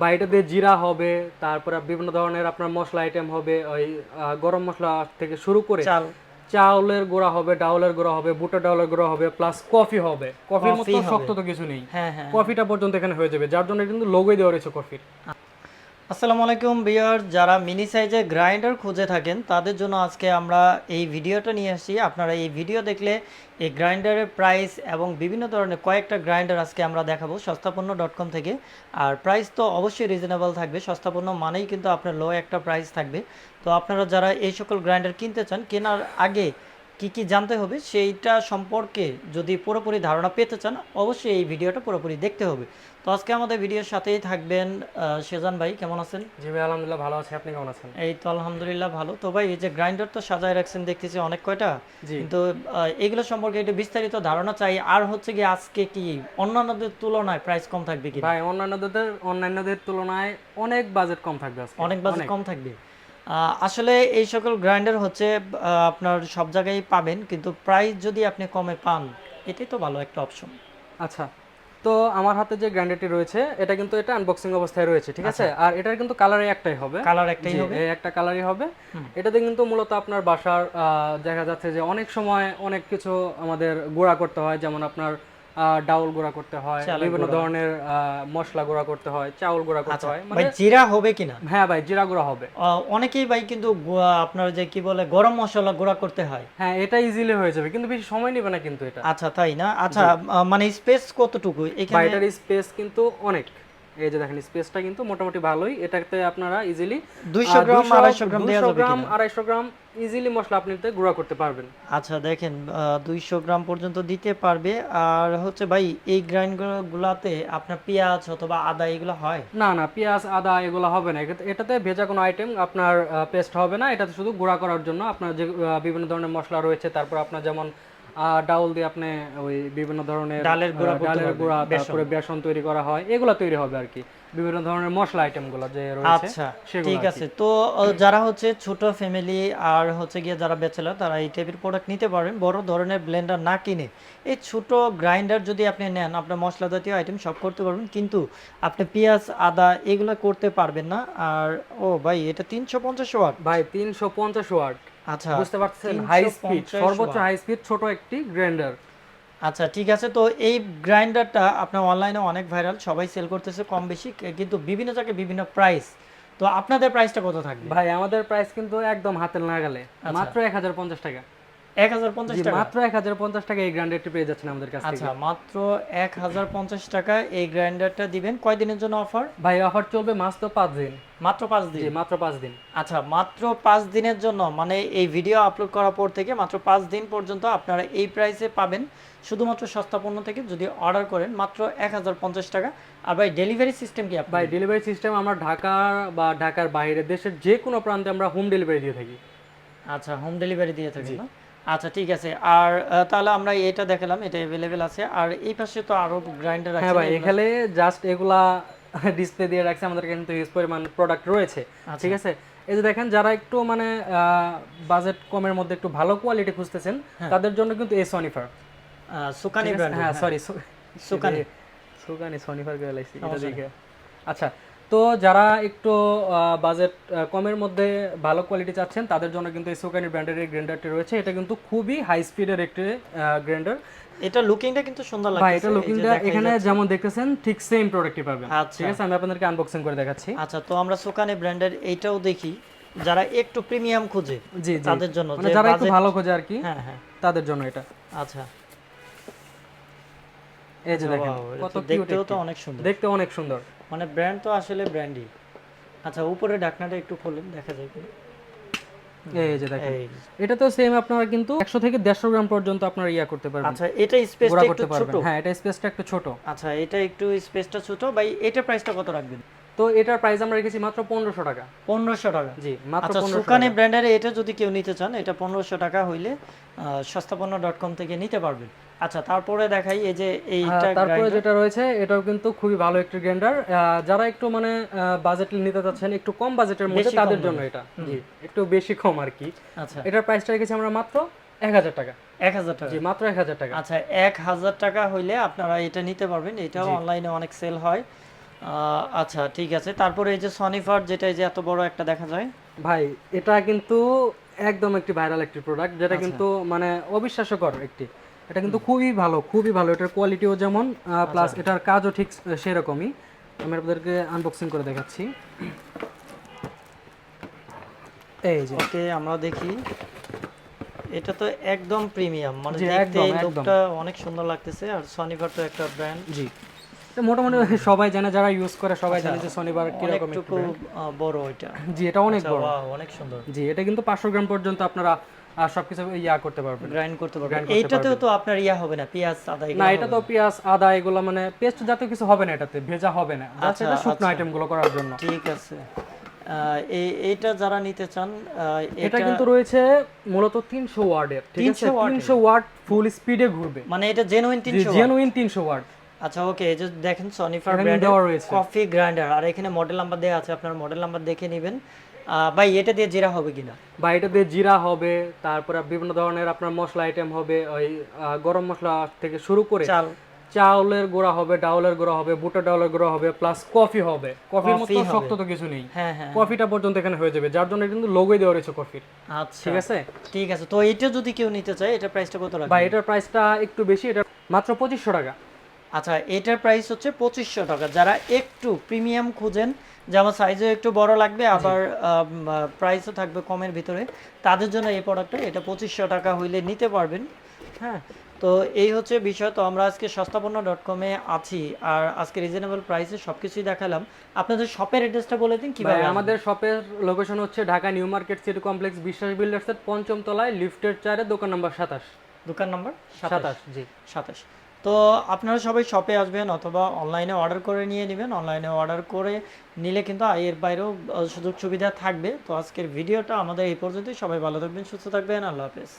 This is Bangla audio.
বা এটা দিয়ে জিরা হবে তারপরে বিভিন্ন ধরনের আপনার মশলা আইটেম হবে ওই গরম মশলা থেকে শুরু করে চাল। চাউলের গুঁড়া হবে ডাউলের গুঁড়া হবে বুটা ডাউলের গুঁড়া হবে প্লাস কফি হবে। কফির মতো শক্ত তো কিছু নেই। হ্যাঁ হ্যাঁ। কফিটা পর্যন্ত এখানে হয়ে যাবে যার জন্য কিন্তু লোগোই দেওয়া রয়েছে কফির আসসালামু আলাইকুম বিয়ার যারা মিনি সাইজে গ্রাইন্ডার খুঁজে থাকেন, তাদের জন্য আজকে আমরা এই ভিডিওটা নিয়ে আসি। আপনারা এই ভিডিও দেখলে এই গ্রাইন্ডারের প্রাইস এবং বিভিন্ন ধরনের কয়েকটা গ্রাইন্ডার আজকে আমরা দেখাবো সস্তাপন্ন ডট কম থেকে। আর প্রাইস তো অবশ্যই রিজনেবল থাকবে, সস্তাপন্ন মানেই কিন্তু আপনার লো একটা প্রাইস থাকবে। তো আপনারা যারা এই সকল গ্রাইন্ডার কিনতে চান, কেনার আগে কি কি জানতে হবে সেইটা সম্পর্কে যদি পুরোপুরি ধারণা পেতে চান অবশ্যই এই ভিডিওটা পুরোপুরি দেখতে হবে। তো আজকে আমাদের ভিডিওর সাথেই থাকবেন সেজান ভাই কেমন আছেন? জি ভাই আলহামদুলিল্লাহ ভালো আছে। আপনি কেমন আছেন? এই তো আলহামদুলিল্লাহ ভালো। তো ভাই এই যে গ্রাইন্ডার তো সাজায় রাখছেন দেখতেছি অনেক কয়টা। জি। কিন্তু এগুলো সম্পর্কে একটু বিস্তারিত ধারণা চাই। আর হচ্ছে কি আজকে কি অন্যান্যদের তুলনায় প্রাইস কম থাকবে কি ভাই অন্যান্যদের অন্যান্যদের তুলনায় অনেক বাজেট কম থাকবে আজকে। অনেক বাজেট কম থাকবে? আসলে এই সকল গ্রাইন্ডার হচ্ছে আপনার সব জায়গায় পাবেন কিন্তু প্রাইস যদি আপনি কমে পান এটাই তো ভালো একটা অপশন আচ্ছা তো আমার হাতে যে গ্রাইন্ডারটি রয়েছে এটা কিন্তু এটা আনবক্সিং অবস্থায় রয়েছে ঠিক আছে? আচ্ছা। আর এটার কিন্তু কালার একটাই হবে। কালার একটাই হবে। একটা কালারই হবে। এটাতে কিন্তু মূলত আপনার বাসার দেখা যাচ্ছে যে অনেক সময় অনেক কিছু আমাদের গোড়া করতে হয় যেমন আপনার ডাউল গুঁড়া করতে হয় বিভিন্ন। ধরনের মশলা গুঁড়া করতে হয় চাউল গুঁড়া করতে হয় ভাই মানে জিরা হবে কিনা? হ্যাঁ ভাই জিরা গুঁড়া হবে। অনেকেই ভাই কিন্তু আপনার যে কি বলে গরম মশলা গুঁড়া করতে হয়। হ্যাঁ এটা ইজিলি হয়ে যাবে কিন্তু বেশি সময় নেবে না কিন্তু এটা। আচ্ছা তাই না? আচ্ছা মানে স্পেস কতটুকু? এখানে এটার স্পেস কিন্তু অনেক। এই যে দেখেন স্পেসটা কিন্তু মোটামুটি ভালোই। এটাতে আপনারা ইজিলি 200 গ্রাম, 250 গ্রাম দেয়া যাবে 200 গ্রাম কিনা? আড়াইশো গ্রাম ইজিলি মশলা আপনি এতে গুঁড়া করতে পারবেন। আচ্ছা দেখেন দুইশো গ্রাম পর্যন্ত দিতে পারবে। আর হচ্ছে ভাই এই গ্রাইন্ড গুলাতে আপনার পেঁয়াজ অথবা আদা এগুলো হয়? না না পেঁয়াজ আদা এগুলো হবে না। এটাতে- ভেজা কোনো আইটেম আপনার পেস্ট হবে না। এটাতে শুধু গুঁড়া করার জন্য আপনার যে বিভিন্ন ধরনের মশলা রয়েছে তারপর আপনার যেমন ডাউল দিয়ে আপনি ওই বিভিন্ন ধরনের ডালের গুঁড়া ডালের গুঁড়া তারপরে বেসন তৈরি করা হয় এগুলো তৈরি হবে আর কি। বিভিন্ন ধরনের মশলা আইটেমগুলো যে রয়েছে আচ্ছা ঠিক আছে। তো যারা হচ্ছে ছোট ফ্যামিলি আর হচ্ছে গিয়ে যারা ব্যাচেলার তারা এই টাইপের প্রোডাক্ট নিতে পারেন বড় ধরনের ব্লেন্ডার না কিনে এই ছোট গ্রাইন্ডার যদি আপনি নেন আপনার মশলা জাতীয় আইটেম সব করতে পারবেন। কিন্তু আপনি পেঁয়াজ আদা এগুলো করতে পারবেন না। আর ও ভাই এটা তিনশো পঞ্চাশ ওয়াট। ভাই তিনশো পঞ্চাশ ওয়াট। আচ্ছা বুঝতে পারছেন হাই স্পিড সর্বোচ্চ হাই স্পিড ছোট একটি গ্রাইন্ডার আচ্ছা ঠিক আছে। তো এই গ্রাইন্ডারটা আপনার অনলাইনে অনেক ভাইরাল সবাই সেল করতেছে কম বেশি কিন্তু বিভিন্ন জায়গায় বিভিন্ন প্রাইস তো আপনাদের প্রাইসটা কত থাকবে? ভাই আমাদের প্রাইস কিন্তু একদম হাতের নাগালে। আচ্ছা। মাত্র এক হাজার পঞ্চাশ টাকা। এক হাজার পঞ্চাশ জি, টাকা। মাত্র এক হাজার পঞ্চাশ টাকা এই গ্রাইন্ডারটি পেয়ে যাচ্ছেন আমাদের কাছ থেকে। আচ্ছা মাত্র এক হাজার পঞ্চাশ টাকা এই গ্রাইন্ডারটা দিবেন। কয় দিনের জন্য অফার? ভাই অফার চলবে মাত্র পাঁচ দিন। মাত্র পাঁচ জি দিন মাত্র পাঁচ দিন। আচ্ছা মাত্র পাঁচ দিনের জন্য মানে এই ভিডিও আপলোড করার পর থেকে মাত্র পাঁচ দিন পর্যন্ত আপনারা এই প্রাইসে পাবেন। শুধুমাত্র সস্তা পণ্য থেকে যদি অর্ডার করেন মাত্র এক হাজার পঞ্চাশ টাকা। আর ভাই ডেলিভারি সিস্টেম কি ভাই ডেলিভারি সিস্টেম আমরা ঢাকা বা ঢাকার বাইরে দেশের যে কোনো প্রান্তে আমরা হোম ডেলিভারি দিয়ে থাকি। আচ্ছা হোম ডেলিভারি দিয়ে থাকি না? আচ্ছা ঠিক আছে। আর তাহলে আমরা এটা দেখালাম এটা অ্যাভেলেবেল আছে। আর এই পাশে তো আরও গ্রাইন্ডার আছে হ্যাঁ ভাই এখানে জাস্ট এগুলা ডিসপ্লে দিয়ে রাখছে আমাদের কিন্তু হিউজ পরিমাণ প্রোডাক্ট রয়েছে। আচ্ছা। ঠিক আছে? এই যে দেখেন যারা একটু মানে বাজেট কমের মধ্যে একটু ভালো কোয়ালিটি খুঁজতেছেন তাদের জন্য কিন্তু এই সনিফার সুকানি ব্র্যান্ড হ্যাঁ সরি সুকানি। সুকানি সনিফার গেলাইছি এটা দেখে। আচ্ছা তো যারা একটু বাজেট কমের মধ্যে ভালো কোয়ালিটি চাচ্ছেন তাদের জন্য কিন্তু এই সুকানি ব্র্যান্ডের এই গ্রাইন্ডারটি রয়েছে। এটা কিন্তু খুবই হাই স্পিডের একটি গ্রাইন্ডার এটা লুকিংটা কিন্তু সুন্দর ভাই লাগছে এটা লুকিংটা এখানে যেমন দেখতেছেন ঠিক সেম প্রোডাক্টই পাবেন। আচ্ছা। ঠিক আছে? আমি আপনাদেরকে আনবক্সিং করে দেখাচ্ছি। আচ্ছা তো আমরা সুকানি ব্র্যান্ডের এইটাও দেখি। যারা একটু প্রিমিয়াম খোঁজে জি জি। তাদের জন্য মানে যারা একটু ভালো খোঁজে আর কি হ্যাঁ হ্যাঁ। তাদের জন্য এটা। আচ্ছা। এই যে দেখেন কত কিউট দেখতেও তো অনেক সুন্দর। দেখতে অনেক সুন্দর। মানে ব্র্যান্ড তো আসলে ব্র্যান্ডই আচ্ছা উপরে ঢাকনাটা একটু খুলুন দেখা যায় কি এই যে দেখেন। এটা তো সেম আপনারা কিন্তু একশো থেকে দেড়শো গ্রাম পর্যন্ত আপনারা ইয়া করতে পারবেন। আচ্ছা এটা স্পেসটা একটু ছোট। হ্যাঁ এটা স্পেসটা একটু ছোট। আচ্ছা এটা একটু স্পেসটা ছোট। ভাই এটা প্রাইসটা কত রাখবেন? তো এটার প্রাইস আমরা রেখেছি মাত্র পনেরোশো টাকা। পনেরোশো টাকা? জি মাত্র আচ্ছা পনেরোশো সুকানি ব্র্যান্ডের এটা যদি কেউ নিতে চান এটা পনেরোশো টাকা হইলে সস্তাপন্ন ডট কম থেকে নিতে পারবেন। আচ্ছা তারপরে দেখাই এই যে এইটা তারপরে যেটা রয়েছে এটাও কিন্তু খুবই ভালো একটি গ্রাইন্ডার যারা একটু মানে বাজেট নিতে চাচ্ছেন একটু কম বাজেটের মধ্যে তাদের জন্য এটা। জি একটু বেশি কম আর কি। আচ্ছা। এটার প্রাইসটা রেখেছি আমরা মাত্র এক হাজার টাকা। এক হাজার টাকা। জি মাত্র এক হাজার টাকা। আচ্ছা এক হাজার টাকা হইলে আপনারা এটা নিতে পারবেন। এটাও অনলাইনে অনেক সেল হয়। আহ, আচ্ছা ঠিক আছে। তারপরে এই যে সনিফার যেটা এই যে এত বড় একটা দেখা যায়। ভাই এটা কিন্তু একদম একটি ভাইরাল একটি প্রোডাক্ট যেটা কিন্তু মানে অবিশ্বাস্যকর একটি। এটা কিন্তু খুবই ভালো খুবই ভালো। এটার কোয়ালিটিও যেমন প্লাস এটার কাজও ঠিক সেরকমই। আমি আপনাদেরকে আনবক্সিং করে দেখাচ্ছি। এই যে। ওকে আমরা দেখি। এটা তো একদম প্রিমিয়াম মানে দেখতে। লুকটা অনেক সুন্দর লাগতেছে। আর সনিভার তো একটা ব্র্যান্ড জি। তো মোটামুটি সবাই জানে যারা ইউজ করে সবাই জানে যে শনিবার কীরকম একটি বড় এটা। জি এটা অনেক আচ্ছা, বড়। অনেক সুন্দর। জি এটা কিন্তু পাঁচশো গ্রাম পর্যন্ত আপনারা আহ, সবকিছু ইয়া করতে পারবেন। গ্রাইন্ড করতে পারবেন। এইটাতেও তো আপনার ইয়া হবে না পেঁয়াজ আদা না এটা তো পেঁয়াজ আদা এগুলো মানে পেস্ট জাতীয় কিছু হবে না এটাতে ভেজা হবে না। আচ্ছা, এটা শুকনো আচ্ছা। আইটেমগুলো করার জন্য। ঠিক আছে। এই এইটা যারা নিতে চান এটা কিন্তু রয়েছে মূলত তিনশো ওয়ার্ডের ঠিক আছে? 300 watt-এর? তিনশো ওয়ার্ড ফুল স্পিডে ঘুরবে। মানে এটা জেনুইন তিনশো জেনুইন তিনশো ওয়ার্ড। আচ্ছা ওকে এই যে দেখেন সনিফার ব্র্যান্ডের কফি গ্রাইন্ডার আর এখানে মডেল নাম্বার দেওয়া আছে আপনার মডেল নাম্বার দেখে নেবেন। ভাই এটা দিয়ে জিরা হবে কিনা? বা এটা দিয়ে জিরা হবে তারপরে বিভিন্ন ধরনের আপনার মশলা আইটেম হবে ওই গরম মশলা থেকে শুরু করে চাল। চাউলের গুঁড়া হবে ডাউলের গুঁড়া হবে বুটা ডাউলের গুঁড়া হবে প্লাস কফি হবে। কফির মতো শক্ত তো কিছু নেই। হ্যাঁ হ্যাঁ। কফিটা পর্যন্ত এখানে হয়ে যাবে যার জন্য কিন্তু লোগোই দেওয়া রয়েছে কফির আচ্ছা। ঠিক আছে? ঠিক আছে তো এটা যদি কেউ নিতে চায় এটা প্রাইসটা কত বা রাখবেন এটার প্রাইসটা একটু বেশি এটা মাত্র পঁচিশশো টাকা। আচ্ছা এটার প্রাইস হচ্ছে পঁচিশশো টাকা। যারা একটু প্রিমিয়াম খুঁজেন যে আমার সাইজও একটু বড় লাগবে আবার প্রাইসও থাকবে কমের ভিতরে তাদের জন্য এই প্রোডাক্টটা এটা পঁচিশশো টাকা হইলে নিতে পারবেন। হ্যাঁ তো এই হচ্ছে বিষয়। তো আমরা আজকে সস্তাপন্ন ডট কমে আছি আর আজকে রিজনেবল প্রাইসে সব কিছুই দেখালাম। আপনাদের শপের অ্যাড্রেসটা বলে দিন কীভাবে আমাদের শপের লোকেশন হচ্ছে Dhaka new market city complex Biswas বিল্ডার্সের পঞ্চম তলায় লিফটের চারে দোকান নাম্বার সাতাশ। দোকান নাম্বার সাতাশ। জি। সাতাশ। তো আপনারা সবাই শপে আসবেন অথবা অনলাইনে অর্ডার করে নিয়ে নেবেন। অনলাইনে অর্ডার করে নিলে কিন্তু এর বাইরেও সুযোগ সুবিধা থাকবে। তো আজকের ভিডিওটা আমাদের এই পর্যন্তই। সবাই ভালো থাকবেন, সুস্থ থাকবেন। আল্লাহ হাফেজ।